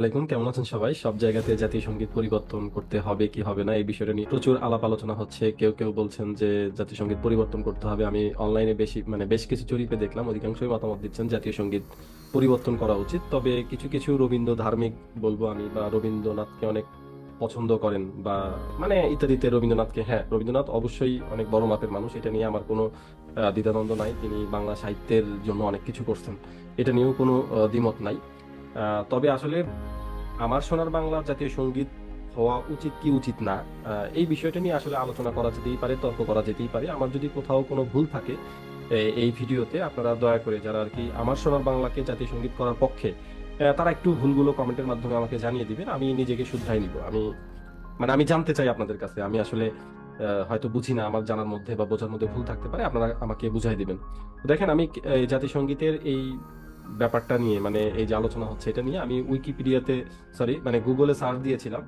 আলাইকুম কেমন আছেন সবাই? সব জায়গাতে জাতীয় সংগীত পরিবর্তন করতে হবে কি হবে না এই বিষয়টা নিয়ে প্রচুর আলাপ আলোচনা হচ্ছে। কেউ কেউ বলছেন যে জাতীয় সংগীত পরিবর্তন করতে হবে। আমি অনলাইনে বেশি মানে বেশ কিছু জরিপে দেখলাম অধিকাংশই মতামত দিচ্ছেন জাতীয় সংগীত পরিবর্তন করা উচিত। তবে কিছু কিছু রবীন্দ্র ধার্মিক বলব আমি বা রবীন্দ্রনাথকে অনেক পছন্দ করেন বা মানে ইত্যাদিতে রবীন্দ্রনাথকে হ্যাঁ রবীন্দ্রনাথ অবশ্যই অনেক বড় মাপের মানুষ। এটা নিয়ে আমার কোনো আহ, দ্বিধাদ্বন্দ্ব নাই। তিনি বাংলা সাহিত্যের জন্য অনেক কিছু করছেন। এটা নিয়েও কোনো দ্বিমত নাই। তবে আসলে আমার সোনার বাংলা জাতীয় সংগীত হওয়া উচিত কি উচিত না এই বিষয়টা নিয়ে আসলে আলোচনা করা যেতেই পারে, তর্ক করা যেতেই পারে। আমার যদি কোথাও কোনো ভুল থাকে এই ভিডিওতে আপনারা দয়া করে যারা আর কি আমার সোনার বাংলাকে জাতীয় সংগীত করার পক্ষে তারা একটু ভুলগুলো কমেন্টের মাধ্যমে আমাকে জানিয়ে দিবেন, আমি নিজেকে শুধরাই নিব। আমি মানে আমি জানতে চাই আপনাদের কাছে, আমি আসলে হয়তো বুঝি না আমার জানার মধ্যে বা বোঝার মধ্যে ভুল থাকতে পারে, আপনারা আমাকে বুঝাই দিবেন। দেখেন আমি জাতীয় সঙ্গীতের এই ব্যাপারটা নিয়ে মানে এই যে আলোচনা হচ্ছে এটা নিয়ে, আমি উইকিপিডিয়াতে সরি মানে গুগলে সার্চ দিয়েছিলাম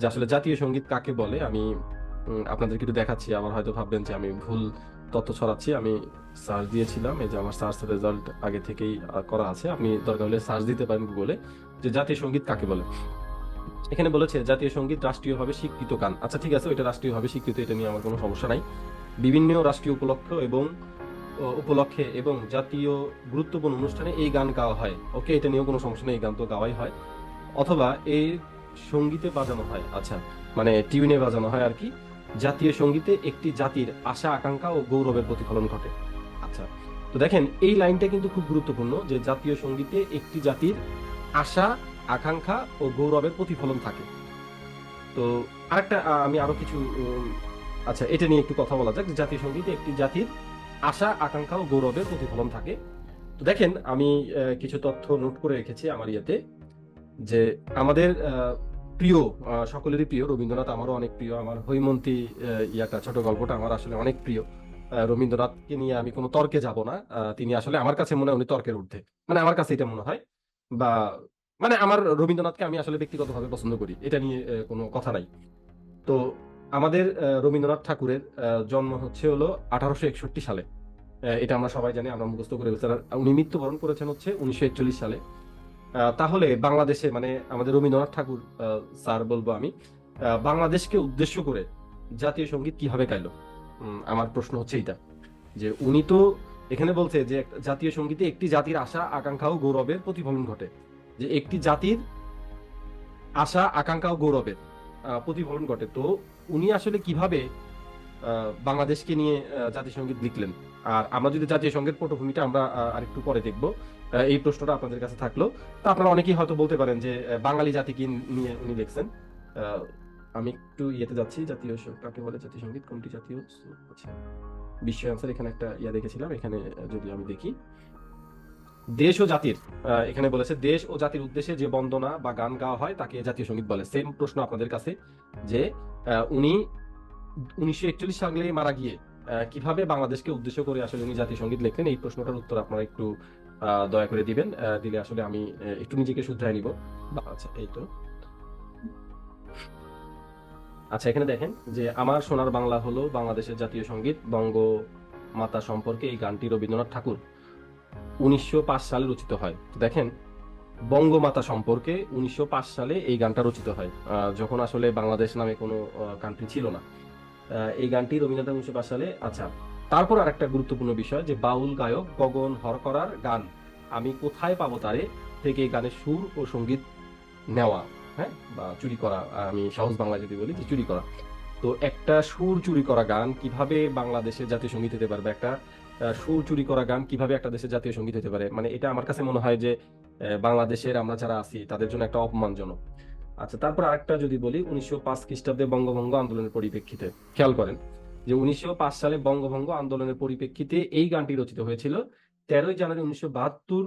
যে আসলে জাতীয় সংগীত কাকে বলে। আমি আপনাদেরকে একটু দেখাচ্ছি, আবার হয়তো ভাববেন যে আমি ভুল তথ্য ছড়াচ্ছি। আমি সার্চ দিয়েছিলাম, এই যে আমার সার্চ রেজাল্ট আগে থেকেই করা আছে। আপনি দরকার হলে সার্চ দিতে পারেন গুগলে যে জাতীয় সংগীত কাকে বলে। এখানে বলেছে, জাতীয় সংগীত রাষ্ট্রীয়ভাবে স্বীকৃত গান আচ্ছা ঠিক আছে, ওইটা রাষ্ট্রীয়ভাবে স্বীকৃত, এটা নিয়ে আমার কোনো সমস্যা নাই। বিভিন্ন রাষ্ট্রীয় উপলক্ষ এবং উপলক্ষে এবং জাতীয় গুরুত্বপূর্ণ অনুষ্ঠানে এই গান গাওয়া হয়। ওকে, এটা নিয়েও কোনো সমস্যা নেই, এই গান তো গাওয়াই হয়। অথবা এই সঙ্গীতে বাজানো হয় আচ্ছা মানে টিউনে বাজানো হয় আর কি। জাতীয় সঙ্গীতে একটি জাতির আশা, আকাঙ্ক্ষা ও গৌরবের প্রতিফলন ঘটে। আচ্ছা তো দেখেন, এই লাইনটা কিন্তু খুব গুরুত্বপূর্ণ যে জাতীয় সঙ্গীতে একটি জাতির আশা, আকাঙ্ক্ষা ও গৌরবের প্রতিফলন থাকে। তো আরেকটা আমি আরও কিছু আচ্ছা এটা নিয়ে একটু কথা বলা যাক জাতীয় সঙ্গীতে একটি জাতির আশা, আকাঙ্ক্ষা ও গৌরবের প্রতিফলন থাকে। তো দেখেন, আমি কিছু তথ্য নোট করে রেখেছি আমার ইয়েতে যে আমাদের প্রিয় সকলেরই প্রিয় রবীন্দ্রনাথ আমারও অনেক প্রিয়। আমার হৈমন্তী ইয়াটা, ছোট গল্পটা আমার আসলে অনেক প্রিয়। রবীন্দ্রনাথকে নিয়ে আমি কোনো তর্কে যাব না। তিনি আসলে আমার কাছে মনে হয় উনি তর্কের ঊর্ধ্বে। মানে আমার কাছে এটা মনে হয়। বা মানে আমার রবীন্দ্রনাথকে আমি আসলে ব্যক্তিগতভাবে পছন্দ করি। এটা নিয়ে কোনো কথা নাই। তো আমাদের রবীন্দ্রনাথ ঠাকুরের জন্ম হচ্ছে হলো আঠারোশো একষট্টি সালে। এটা আমরা সবাই জানি, আমরা মুখস্থ করে উনি মৃত্যুবরণ করেছেন হচ্ছে উনিশশো একচল্লিশ সালে। তাহলে বাংলাদেশে মানে আমাদের রবীন্দ্রনাথ ঠাকুর স্যার বলব আমি বাংলাদেশকে উদ্দেশ্য করে জাতীয় সংগীত কীভাবে গাইলো? আমার প্রশ্ন হচ্ছে এটা যে উনি তো এখানে বলছে যে জাতীয় সঙ্গীতে একটি জাতির আশা, আকাঙ্ক্ষা ও গৌরবের প্রতিফলন ঘটে। যে একটি জাতির আশা, আকাঙ্ক্ষা ও গৌরবের প্রতিফলন ঘটে। তো উনি আসলে কীভাবে বাংলাদেশকে নিয়ে জাতীয় লিখলেন? আর আমরা যদি জাতীয় সংগীত পটভূমিটা আমরা আরেকটু পরে দেখব। এই প্রশ্নটা আপনাদের কাছে থাকল। তো আপনারা অনেকেই হয়তো বলতে পারেন যে বাঙালি জাতিকে নিয়ে উনি লিখছেন। আমি একটু ইয়েতে যাচ্ছি, জাতীয় কাকে বলে জাতীয় সংগীত কোনটি জাতীয় আচ্ছা। বিশ্ব অ্যান্সার, এখানে একটা ইয়া দেখেছিলাম, এখানে যদি আমি দেখি। দেশ ও জাতির এখানে বলেছে দেশ ও জাতির উদ্দেশ্যে যে বন্দনা বা গান গাওয়া হয় তাকে জাতীয় সংগীত বলে। সেম প্রশ্ন আপনাদের কাছে যে উনি উনিশশো একচল্লিশ সালে মারা গিয়ে কীভাবে বাংলাদেশকে উদ্দেশ্য করে আসলে উনি জাতীয় সংগীত লিখলেন, এই প্রশ্নটার উত্তর আপনারা একটু দয়া করে দিবেন। দিলে আসলে আমি একটু নিজেকে শুধরাই নিব। আচ্ছা এই তো। আচ্ছা এখানে দেখেন যে, আমার সোনার বাংলা হলো বাংলাদেশের জাতীয় সংগীত, বঙ্গ মাতা সম্পর্কে এই গানটি রবীন্দ্রনাথ ঠাকুর উনিশশো পাঁচ সালে রচিত হয়। দেখেন, বঙ্গমাতা সম্পর্কে উনিশশো পাঁচ সালে এই গানটা রচিত হয়। যখন আসলে বাংলাদেশ নামে কোনো কান্ট্রি ছিল না। এই গানটি রবীন্দ্রনাথ উনিশশো পাঁচ সালে আচ্ছা তারপর আরেকটা গুরুত্বপূর্ণ বিষয় যে বাউল গায়ক গগন হরকরার গান, আমি কোথায় পাবো তারে থেকে গানের সুর ও সংগীত নেওয়া হ্যাঁ? বা চুরি করা, আমি সহজ বাংলায় যদি বলি যে চুরি করা। তো একটা সুর চুরি করা গান কীভাবে বাংলাদেশের জাতীয় সংগীত হতে পারবে? একটা সুর চুরি করা গান কীভাবে একটা দেশের জাতীয় সংগীত হতে পারে? মানে এটা আমার কাছে মনে হয় যে বাংলাদেশের আমরা যারা আছি, তাদের জন্য একটা অপমানজনক। আচ্ছা তারপর আরেকটা যদি বলি, উনিশশো পাঁচ খ্রিস্টাব্দে বঙ্গভঙ্গ আন্দোলনের পরিপ্রেক্ষিতে। খেয়াল করেন যে উনিশশো পাঁচ সালে বঙ্গভঙ্গ আন্দোলনের পরিপ্রেক্ষিতে এই গানটি রচিত হয়েছিল। তেরোই জানুয়ারি উনিশশো বাহাত্তর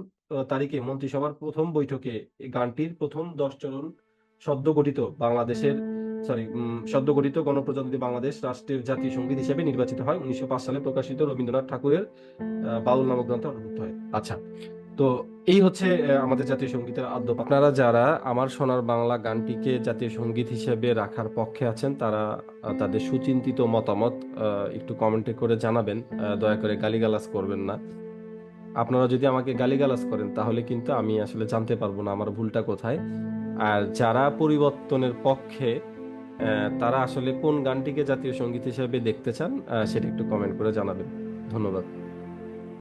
তারিখে মন্ত্রিসভার প্রথম বৈঠকে গানটির প্রথম দশ চরণ সদ্য গঠিত বাংলাদেশের সরি সদ্য গঠিত গণপ্রজাতন্ত্রী বাংলাদেশ রাষ্ট্রের জাতীয় সংগীত হিসেবে নির্বাচিত হয়। উনিশশো পাঁচ সালে প্রকাশিত রবীন্দ্রনাথ ঠাকুরের বাউল নামক গ্রন্থে অন্তর্ভুক্ত হয়। আচ্ছা তো এই হচ্ছে আমাদের জাতীয় সঙ্গীতের আদ্য আপনারা যারা আমার সোনার বাংলা গানটিকে জাতীয় সংগীত হিসেবে রাখার পক্ষে আছেন, তারা তাদের সুচিন্তিত মতামত একটু কমেন্টে করে জানাবেন। দয়া করে গালিগালাজ করবেন না। আপনারা যদি আমাকে গালিগালাজ করেন, তাহলে কিন্তু আমি আসলে জানতে পারব না আমার ভুলটা কোথায়। আর যারা পরিবর্তনের পক্ষে তারা আসলে কোন গানটিকে জাতীয় সংগীত হিসেবে দেখতে চান সেটা একটু কমেন্ট করে জানাবেন। ধন্যবাদ।